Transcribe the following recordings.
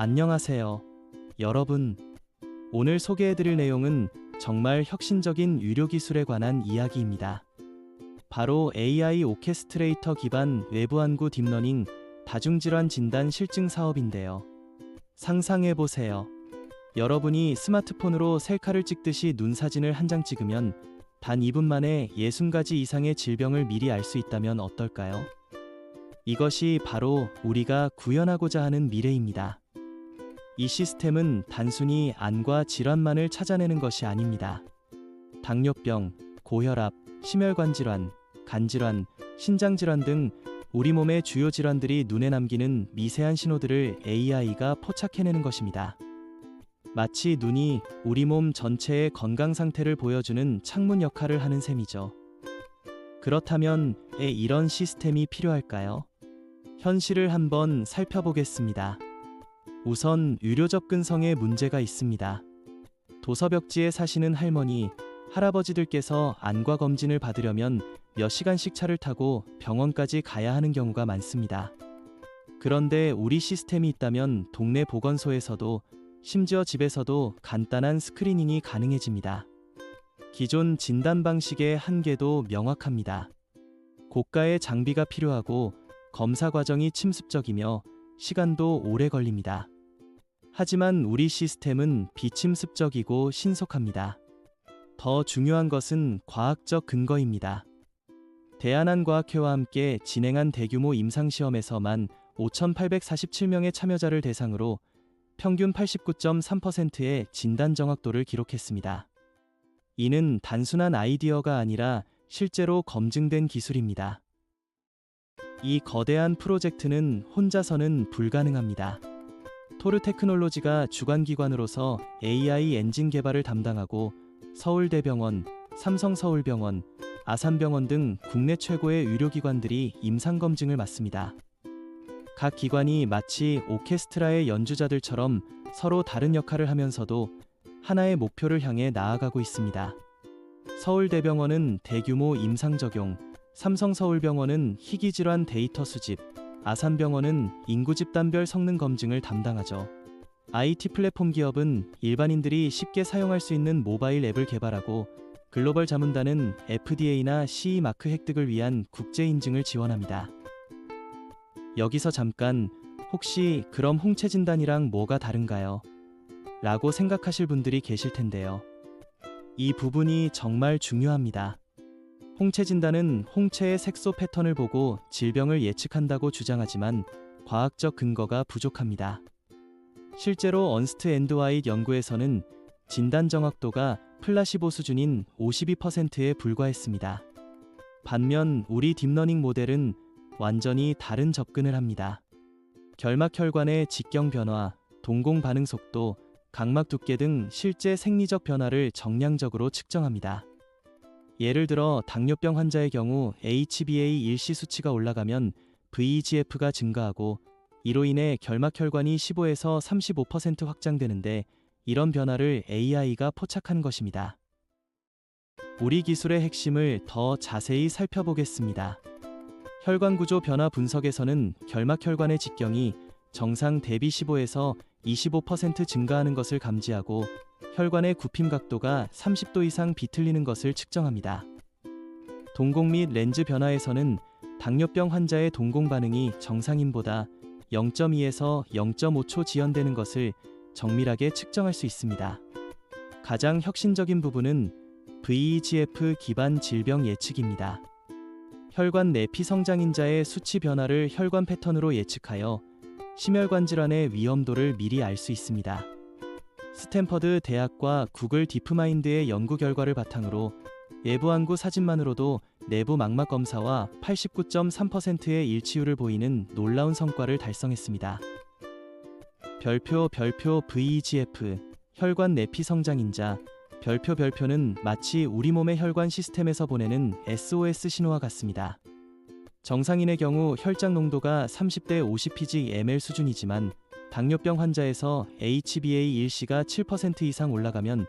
안녕하세요. 여러분. 오늘 소개해드릴 내용은 정말 혁신적인 의료 기술에 관한 이야기입니다. 바로 AI 오케스트레이터 기반 외부 안구 딥러닝 다중질환 진단 실증 사업인데요. 상상해보세요. 여러분이 스마트폰으로 셀카를 찍듯이 눈 사진을 한 장 찍으면 단 2분 만에 60가지 이상의 질병을 미리 알 수 있다면 어떨까요? 이것이 바로 우리가 구현하고자 하는 미래입니다. 이 시스템은 단순히 안과 질환만을 찾아내는 것이 아닙니다. 당뇨병, 고혈압, 심혈관 질환, 간 질환, 신장 질환 등 우리 몸의 주요 질환들이 눈에 남기는 미세한 신호들을 AI가 포착해내는 것입니다. 마치 눈이 우리 몸 전체의 건강 상태를 보여주는 창문 역할을 하는 셈이죠. 그렇다면 왜 이런 시스템이 필요할까요? 현실을 한번 살펴보겠습니다. 우선 의료 접근성에 문제가 있습니다. 도서벽지에 사시는 할머니, 할아버지들께서 안과 검진을 받으려면 몇 시간씩 차를 타고 병원까지 가야 하는 경우가 많습니다. 그런데 우리 시스템이 있다면 동네 보건소에서도 심지어 집에서도 간단한 스크리닝이 가능해집니다. 기존 진단 방식의 한계도 명확합니다. 고가의 장비가 필요하고 검사 과정이 침습적이며 시간도 오래 걸립니다. 하지만 우리 시스템은 비침습적이고 신속합니다. 더 중요한 것은 과학적 근거입니다. 대한한과학회와 함께 진행한 대규모 임상시험에서만 5,847명의 참여자를 대상으로 평균 89.3%의 진단 정확도를 기록했습니다. 이는 단순한 아이디어가 아니라 실제로 검증된 기술입니다. 이 거대한 프로젝트는 혼자서는 불가능합니다. 토르 테크놀로지가 주관기관으로서 AI 엔진 개발을 담당하고 서울대병원, 삼성서울병원, 아산병원 등 국내 최고의 의료기관들이 임상검증을 맡습니다. 각 기관이 마치 오케스트라의 연주자들처럼 서로 다른 역할을 하면서도 하나의 목표를 향해 나아가고 있습니다. 서울대병원은 대규모 임상 적용, 삼성서울병원은 희귀질환 데이터 수집, 아산병원은 인구 집단별 성능 검증을 담당하죠. IT 플랫폼 기업은 일반인들이 쉽게 사용할 수 있는 모바일 앱을 개발하고 글로벌 자문단은 FDA나 CE 마크 획득을 위한 국제 인증을 지원합니다. 여기서 잠깐 혹시 그럼 홍채 진단이랑 뭐가 다른가요? 라고 생각하실 분들이 계실 텐데요. 이 부분이 정말 중요합니다. 홍채 진단은 홍채의 색소 패턴을 보고 질병을 예측한다고 주장하지만 과학적 근거가 부족합니다. 실제로 언스트 앤드 와잇 연구에서는 진단 정확도가 플라시보 수준인 52%에 불과했습니다. 반면 우리 딥러닝 모델은 완전히 다른 접근을 합니다. 결막혈관의 직경 변화, 동공 반응 속도, 각막 두께 등 실제 생리적 변화를 정량적으로 측정합니다. 예를 들어 당뇨병 환자의 경우 HbA1c 수치가 올라가면 VEGF가 증가하고 이로 인해 결막혈관이 15에서 35% 확장되는데 이런 변화를 AI가 포착한 것입니다. 우리 기술의 핵심을 더 자세히 살펴보겠습니다. 혈관 구조 변화 분석에서는 결막혈관의 직경이 정상 대비 15에서 25% 증가하는 것을 감지하고 혈관의 굽힘 각도가 30도 이상 비틀리는 것을 측정합니다. 동공 및 렌즈 변화에서는 당뇨병 환자의 동공 반응이 정상인보다 0.2에서 0.5초 지연되는 것을 정밀하게 측정할 수 있습니다. 가장 혁신적인 부분은 VEGF 기반 질병 예측입니다. 혈관 내 피 성장인자의 수치 변화를 혈관 패턴으로 예측하여 심혈관 질환의 위험도를 미리 알 수 있습니다. 스탠퍼드 대학과 구글 디프마인드의 연구 결과를 바탕으로 외부 안구 사진만으로도 내부 망막 검사와 89.3%의 일치율을 보이는 놀라운 성과를 달성했습니다. 별표 별표 VEGF 혈관 내피 성장인자 별표 별표는 마치 우리 몸의 혈관 시스템에서 보내는 SOS 신호와 같습니다. 정상인의 경우 혈장 농도가 30대 50pg/ml 수준이지만 당뇨병 환자에서 HbA1c가 7% 이상 올라가면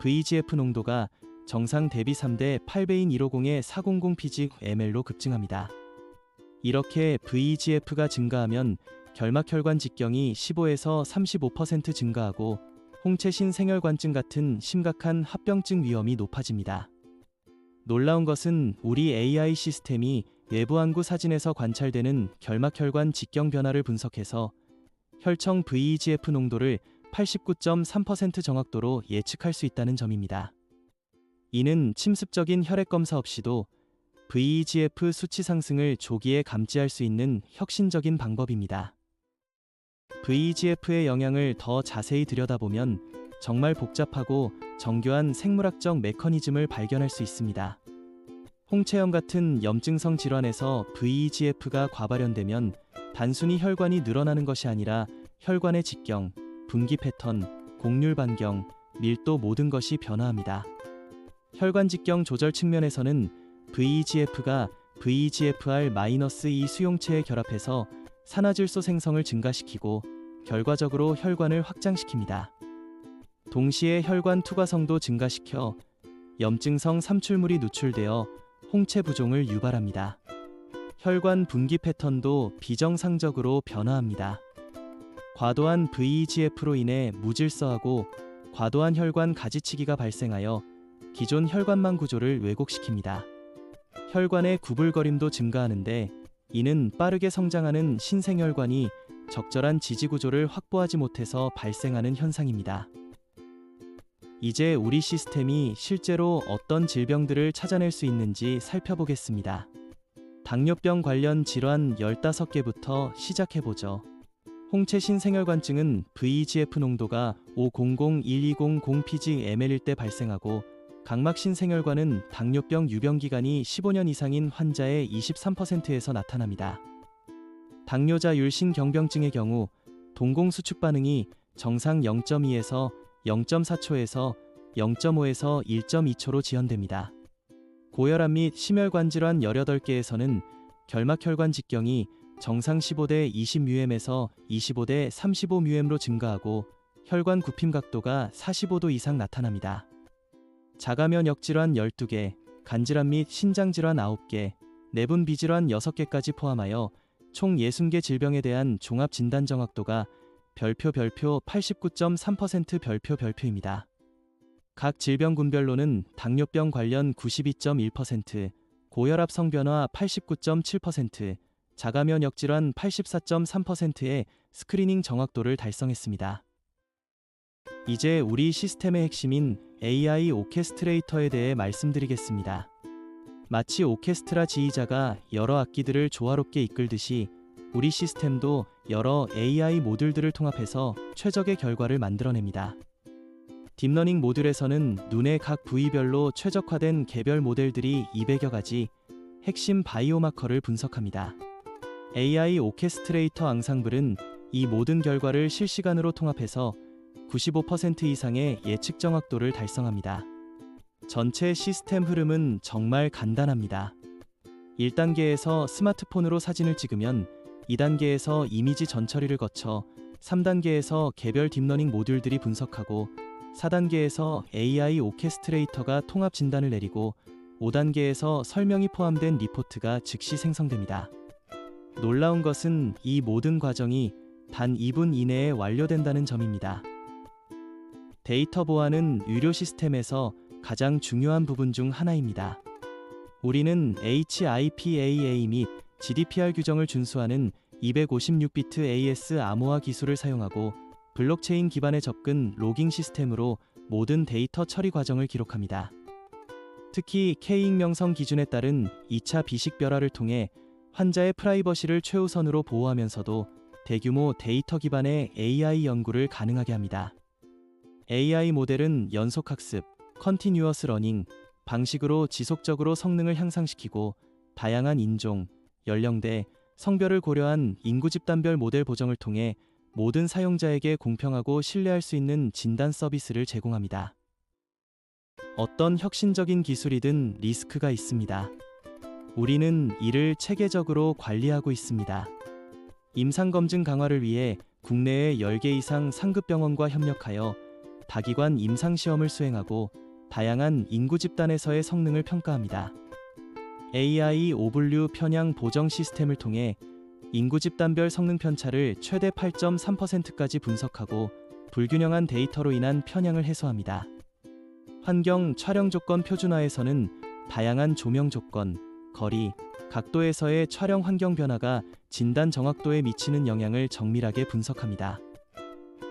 VEGF 농도가 정상 대비 3대 8배인 150의 400 pg/ml로 급증합니다. 이렇게 VEGF가 증가하면 결막혈관 직경이 15에서 35% 증가하고 홍채 신 생혈관증 같은 심각한 합병증 위험이 높아집니다. 놀라운 것은 우리 AI 시스템이 외부 안구 사진에서 관찰되는 결막혈관 직경 변화를 분석해서 혈청 VEGF 농도를 89.3% 정확도로 예측할 수 있다는 점입니다. 이는 침습적인 혈액 검사 없이도 VEGF 수치 상승을 조기에 감지할 수 있는 혁신적인 방법입니다. VEGF의 영향을 더 자세히 들여다보면 정말 복잡하고 정교한 생물학적 메커니즘을 발견할 수 있습니다. 홍채염 같은 염증성 질환에서 VEGF가 과발현되면 단순히 혈관이 늘어나는 것이 아니라 혈관의 직경, 분기 패턴, 곡률 반경, 밀도 모든 것이 변화합니다. 혈관 직경 조절 측면에서는 VEGF가 VEGFR-2 수용체에 결합해서 산화질소 생성을 증가시키고 결과적으로 혈관을 확장시킵니다. 동시에 혈관 투과성도 증가시켜 염증성 삼출물이 누출되어 홍채 부종을 유발합니다. 혈관 분기 패턴도 비정상적으로 변화합니다. 과도한 VEGF로 인해 무질서하고 과도한 혈관 가지치기가 발생하여 기존 혈관망 구조를 왜곡시킵니다. 혈관의 구불거림도 증가하는데 이는 빠르게 성장하는 신생혈관이 적절한 지지 구조를 확보하지 못해서 발생하는 현상입니다. 이제 우리 시스템이 실제로 어떤 질병들을 찾아낼 수 있는지 살펴보겠습니다. 당뇨병 관련 질환 15개부터 시작해보죠. 홍채 신 생혈관증은 VEGF 농도가 500-1200pg/ml일 때 발생하고 각막 신 생혈관은 당뇨병 유병 기간이 15년 이상인 환자의 23%에서 나타납니다. 당뇨자 율 신경병증의 경우 동공 수축 반응이 정상 0.2에서 0.4초에서 0.5에서 1.2초로 지연됩니다. 고혈압 및 심혈관 질환 18개에서는 결막혈관 직경이 정상 15대 20μm에서 25대 35μm로 증가하고 혈관 굽힘 각도가 45도 이상 나타납니다. 자가면역 질환 12개, 간질환 및 신장 질환 9개, 내분 비질환 6개까지 포함하여 총 60개 질병에 대한 종합 진단 정확도가 별표 별표 89.3% 별표 별표입니다. 각 질병군별로는 당뇨병 관련 92.1%, 고혈압 성변화 89.7%, 자가면역 질환 84.3%의 스크리닝 정확도를 달성했습니다. 이제 우리 시스템의 핵심인 AI 오케스트레이터에 대해 말씀드리겠습니다. 마치 오케스트라 지휘자가 여러 악기들을 조화롭게 이끌듯이 우리 시스템도 여러 AI 모듈들을 통합해서 최적의 결과를 만들어냅니다. 딥러닝 모듈에서는 눈의 각 부위별로 최적화된 개별 모델들이 200여 가지 핵심 바이오마커를 분석합니다. AI 오케스트레이터 앙상블은 이 모든 결과를 실시간으로 통합해서 95% 이상의 예측 정확도를 달성합니다. 전체 시스템 흐름은 정말 간단합니다. 1단계에서 스마트폰으로 사진을 찍으면 2단계에서 이미지 전처리를 거쳐 3단계에서 개별 딥러닝 모듈들이 분석하고 4단계에서 AI 오케스트레이터가 통합 진단을 내리고 5단계에서 설명이 포함된 리포트가 즉시 생성됩니다. 놀라운 것은 이 모든 과정이 단 2분 이내에 완료된다는 점입니다. 데이터 보안은 의료 시스템에서 가장 중요한 부분 중 하나입니다. 우리는 HIPAA 및 GDPR 규정을 준수하는 256비트 AS 암호화 기술을 사용하고 블록체인 기반의 접근 로깅 시스템으로 모든 데이터 처리 과정을 기록합니다. 특히 K익명성 기준에 따른 2차 비식 별화를 통해 환자의 프라이버시를 최우선으로 보호하면서도 대규모 데이터 기반의 AI 연구를 가능하게 합니다. AI 모델은 연속학습, 컨티뉴어스 러닝 방식으로 지속적으로 성능을 향상시키고 다양한 인종, 연령대, 성별을 고려한 인구 집단별 모델 보정을 통해 모든 사용자에게 공평하고 신뢰할 수 있는 진단 서비스를 제공합니다. 어떤 혁신적인 기술이든 리스크가 있습니다. 우리는 이를 체계적으로 관리하고 있습니다. 임상검증 강화를 위해 국내에 10개 이상 상급병원과 협력하여 다기관 임상시험을 수행하고 다양한 인구 집단에서의 성능을 평가합니다. AI 오블류 편향 보정 시스템을 통해 인구 집단별 성능 편차를 최대 8.3%까지 분석하고 불균형한 데이터로 인한 편향을 해소합니다. 환경 촬영 조건 표준화에서는 다양한 조명 조건, 거리, 각도에서의 촬영 환경 변화가 진단 정확도에 미치는 영향을 정밀하게 분석합니다.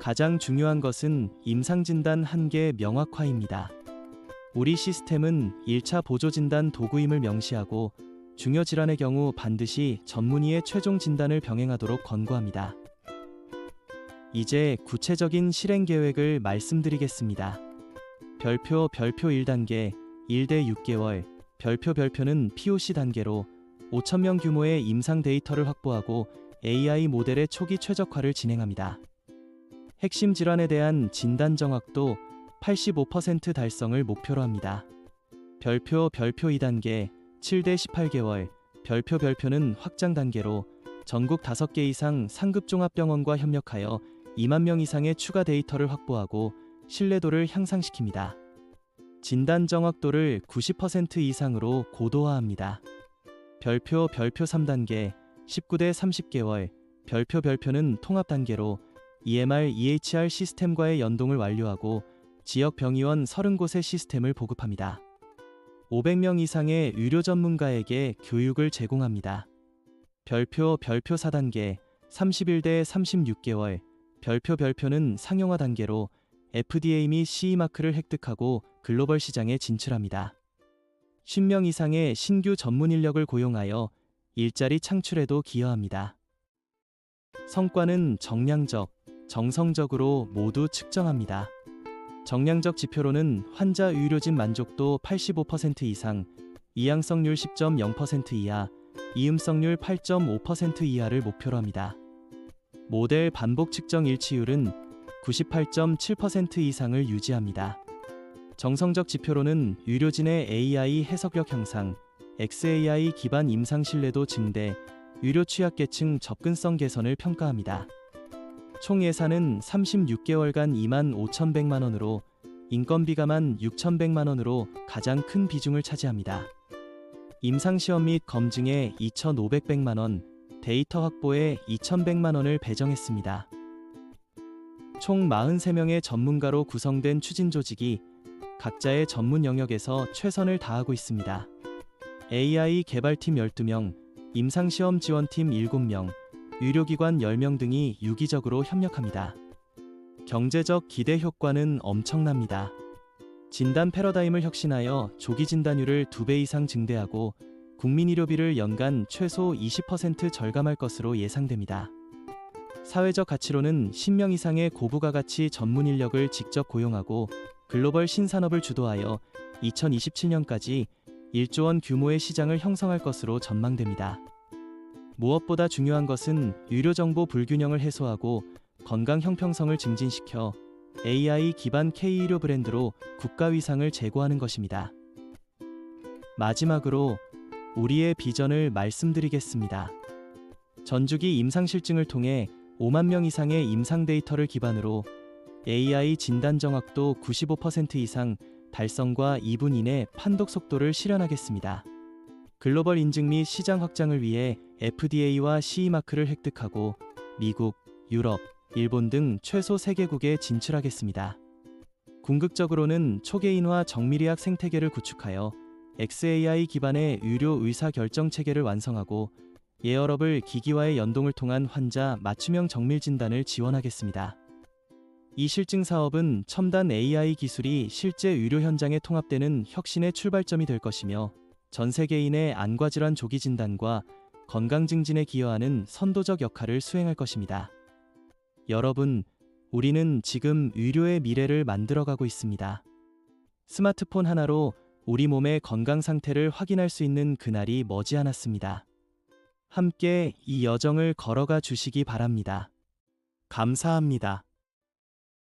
가장 중요한 것은 임상 진단 한계 명확화입니다. 우리 시스템은 1차 보조 진단 도구임을 명시하고 중요 질환의 경우 반드시 전문의의 최종 진단을 병행하도록 권고합니다. 이제 구체적인 실행 계획을 말씀드리겠습니다. 별표 별표 1단계 1대 6개월 별표 별표는 POC 단계로 5,000명 규모의 임상 데이터를 확보하고 AI 모델의 초기 최적화를 진행합니다. 핵심 질환에 대한 진단 정확도 85% 달성을 목표로 합니다. 별표 별표 2단계 7대 18개월 별표 별표는 확장 단계로 전국 5개 이상 상급 종합병원과 협력하여 2만 명 이상의 추가 데이터를 확보하고 신뢰도를 향상시킵니다. 진단 정확도를 90% 이상으로 고도화합니다. 별표 별표 3단계 19대 30개월 별표 별표는 통합 단계로 EMR EHR 시스템과의 연동을 완료하고 지역 병의원 30곳의 시스템을 보급합니다. 500명 이상의 의료 전문가에게 교육을 제공합니다. 별표 별표 4단계 31대 36개월 별표 별표는 상용화 단계로 FDA 및 CE 마크를 획득하고 글로벌 시장에 진출합니다. 10명 이상의 신규 전문 인력을 고용하여 일자리 창출에도 기여합니다. 성과는 정량적, 정성적으로 모두 측정합니다. 정량적 지표로는 환자 의료진 만족도 85% 이상, 이양성률 10.0% 이하, 이음성률 8.5% 이하를 목표로 합니다. 모델 반복 측정 일치율은 98.7% 이상을 유지합니다. 정성적 지표로는 의료진의 AI 해석력 향상, XAI 기반 임상 신뢰도 증대, 의료 취약계층 접근성 개선을 평가합니다. 총 예산은 36개월간 2만 5,100만 원으로 인건비가만 6,100만 원으로 가장 큰 비중을 차지합니다. 임상 시험 및 검증에 2,500만 원, 데이터 확보에 2,100만 원을 배정했습니다. 총 43명의 전문가로 구성된 추진 조직이 각자의 전문 영역에서 최선을 다하고 있습니다. AI 개발팀 12명, 임상시험 지원팀 7명, 의료기관 10명 등이 유기적으로 협력합니다. 경제적 기대 효과는 엄청납니다. 진단 패러다임을 혁신하여 조기 진단율을 2배 이상 증대하고 국민 의료비를 연간 최소 20% 절감할 것으로 예상됩니다. 사회적 가치로는 10명 이상의 고부가 가치 전문 인력을 직접 고용하고 글로벌 신산업을 주도하여 2027년까지 1조 원 규모의 시장을 형성할 것으로 전망됩니다. 무엇보다 중요한 것은 의료정보 불균형을 해소하고 건강 형평성을 증진시켜 AI 기반 K-의료 브랜드로 국가 위상을 제고하는 것입니다. 마지막으로 우리의 비전을 말씀드리겠습니다. 전주기 임상실증을 통해 5만 명 이상의 임상 데이터를 기반으로 AI 진단 정확도 95% 이상 달성과 2분 이내 판독 속도를 실현하겠습니다. 글로벌 인증 및 시장 확장을 위해 FDA와 CE 마크를 획득하고 미국, 유럽, 일본 등 최소 3개국에 진출하겠습니다. 궁극적으로는 초계인화 정밀의학 생태계를 구축하여 XAI 기반의 의료 의사 결정 체계를 완성하고 예열업을 기기와의 연동을 통한 환자 맞춤형 정밀 진단을 지원하겠습니다. 이 실증 사업은 첨단 AI 기술이 실제 의료 현장에 통합되는 혁신의 출발점이 될 것이며 전 세계인의 안과 질환 조기 진단과 건강 증진에 기여하는 선도적 역할을 수행할 것입니다. 여러분, 우리는 지금 의료의 미래를 만들어가고 있습니다. 스마트폰 하나로 우리 몸의 건강 상태를 확인할 수 있는 그날이 머지않았습니다. 함께 이 여정을 걸어가 주시기 바랍니다. 감사합니다.